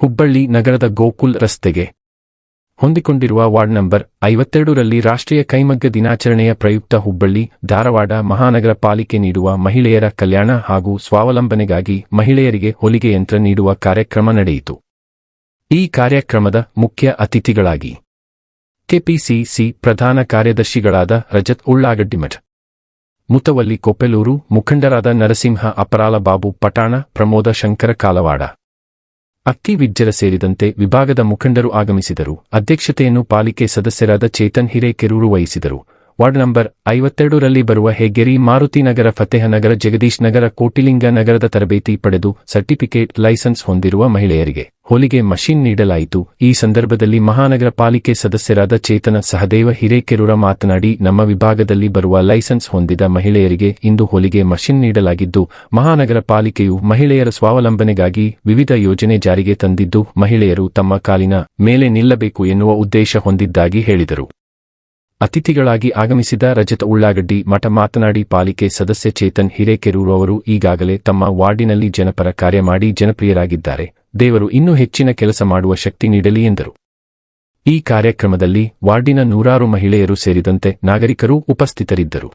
ಹುಬ್ಬಳ್ಳಿ ನಗರದ ಗೋಕುಲ್ ರಸ್ತೆಗೆ. ಹೊಂದಿಕೊಂಡಿರುವ ವಾರ್ಡ್ ನಂಬರ್ ಐವತ್ತೆರಡರಲ್ಲಿ ರಾಷ್ಟ್ರೀಯ ಕೈಮಗ್ಗ ದಿನಾಚರಣೆಯ ಪ್ರಯುಕ್ತ ಹುಬ್ಬಳ್ಳಿ, ಧಾರವಾಡ ಮಹಾನಗರ ಪಾಲಿಕೆ ನೀಡುವ ಮಹಿಳೆಯರ ಕಲ್ಯಾಣ ಹಾಗೂ ಸ್ವಾವಲಂಬನೆಗಾಗಿ ಮಹಿಳೆಯರಿಗೆ ಹೊಲಿಗೆ ಯಂತ್ರ ನೀಡುವ ಕಾರ್ಯಕ್ರಮ ನಡೆಯಿತು. ಈ ಕಾರ್ಯಕ್ರಮದ ಮುಖ್ಯ ಅತಿಥಿಗಳಾಗಿ ಕೆಪಿಸಿಸಿ ಪ್ರಧಾನ ಕಾರ್ಯದರ್ಶಿಗಳಾದ ರಜತ್ ಉಳ್ಳಾಗಡ್ಡಿಮಠ್ ಮುತವಲ್ಲಿ ಕೊಪ್ಪೆಲೂರು ಮುಖಂಡರಾದ ನರಸಿಂಹ ಅಪರಾಲ ಬಾಬು ಪಟಾಣ ಪ್ರಮೋದ ಶಂಕರ ಕಾಲವಾಡ ಅಕ್ಕಿ ವಿಜ್ಜರ ಸೇರಿದಂತೆ ವಿಭಾಗದ ಮುಖಂಡರು ಆಗಮಿಸಿದರು. ಅಧ್ಯಕ್ಷತೆಯನ್ನು ಪಾಲಿಕೆ ಸದಸ್ಯರಾದ ಚೇತನ್ ಹಿರೇಕೆರೂರು ವಹಿಸಿದರು. ವಾರ್ಡ್ ನಂಬರ್ ಐವತ್ತೆರಡರಲ್ಲಿ ಬರುವ ಹೆಗ್ಗೆರಿ ಮಾರುತಿನಗರ ಫತೇಹನಗರ ಜಗದೀಶ್ ನಗರ ಕೋಟಿಲಿಂಗ ನಗರದ ತರಬೇತಿ ಪಡೆದು ಸರ್ಟಿಫಿಕೇಟ್ ಲೈಸೆನ್ಸ್ ಹೊಂದಿರುವ ಮಹಿಳೆಯರಿಗೆ ಹೊಲಿಗೆ ಮಷಿನ್ ನೀಡಲಾಯಿತು. ಈ ಸಂದರ್ಭದಲ್ಲಿ ಮಹಾನಗರ ಪಾಲಿಕೆ ಸದಸ್ಯರಾದ ಚೇತನ ಸಹದೇವ ಹಿರೇಕೆರೂರ ಮಾತನಾಡಿ, ನಮ್ಮ ವಿಭಾಗದಲ್ಲಿ ಬರುವ ಲೈಸೆನ್ಸ್ ಹೊಂದಿದ ಮಹಿಳೆಯರಿಗೆ ಇಂದು ಹೊಲಿಗೆ ಮಷಿನ್ ನೀಡಲಾಗಿದ್ದು, ಮಹಾನಗರ ಪಾಲಿಕೆಯು ಮಹಿಳೆಯರ ಸ್ವಾವಲಂಬನೆಗಾಗಿ ವಿವಿಧ ಯೋಜನೆ ಜಾರಿಗೆ ತಂದಿದ್ದು, ಮಹಿಳೆಯರು ತಮ್ಮ ಕಾಲಿನ ಮೇಲೆ ನಿಲ್ಲಬೇಕು ಎನ್ನುವ ಉದ್ದೇಶ ಹೊಂದಿದ್ದಾಗಿ ಹೇಳಿದರು. ಅತಿಥಿಗಳಾಗಿ ಆಗಮಿಸಿದ ರಜತ ಉಳ್ಳಾಗಡ್ಡಿ ಮಠ ಮಾತನಾಡಿ ಪಾಲಿಕೆ ಸದಸ್ಯ ಚೇತನ್ ಹಿರೇಕೆರೂರು ಅವರು ಈಗಾಗಲೇ ತಮ್ಮ ವಾರ್ಡಿನಲ್ಲಿ ಜನಪರ ಕಾರ್ಯ ಮಾಡಿ ಜನಪ್ರಿಯರಾಗಿದ್ದಾರೆ. ದೇವರು ಇನ್ನೂ ಹೆಚ್ಚಿನ ಕೆಲಸ ಮಾಡುವ ಶಕ್ತಿ ನೀಡಲಿ ಎಂದರು. ಈ ಕಾರ್ಯಕ್ರಮದಲ್ಲಿ ವಾರ್ಡಿನ ನೂರಾರು ಮಹಿಳೆಯರು ಸೇರಿದಂತೆ ನಾಗರಿಕರು ಉಪಸ್ಥಿತರಿದ್ದರು.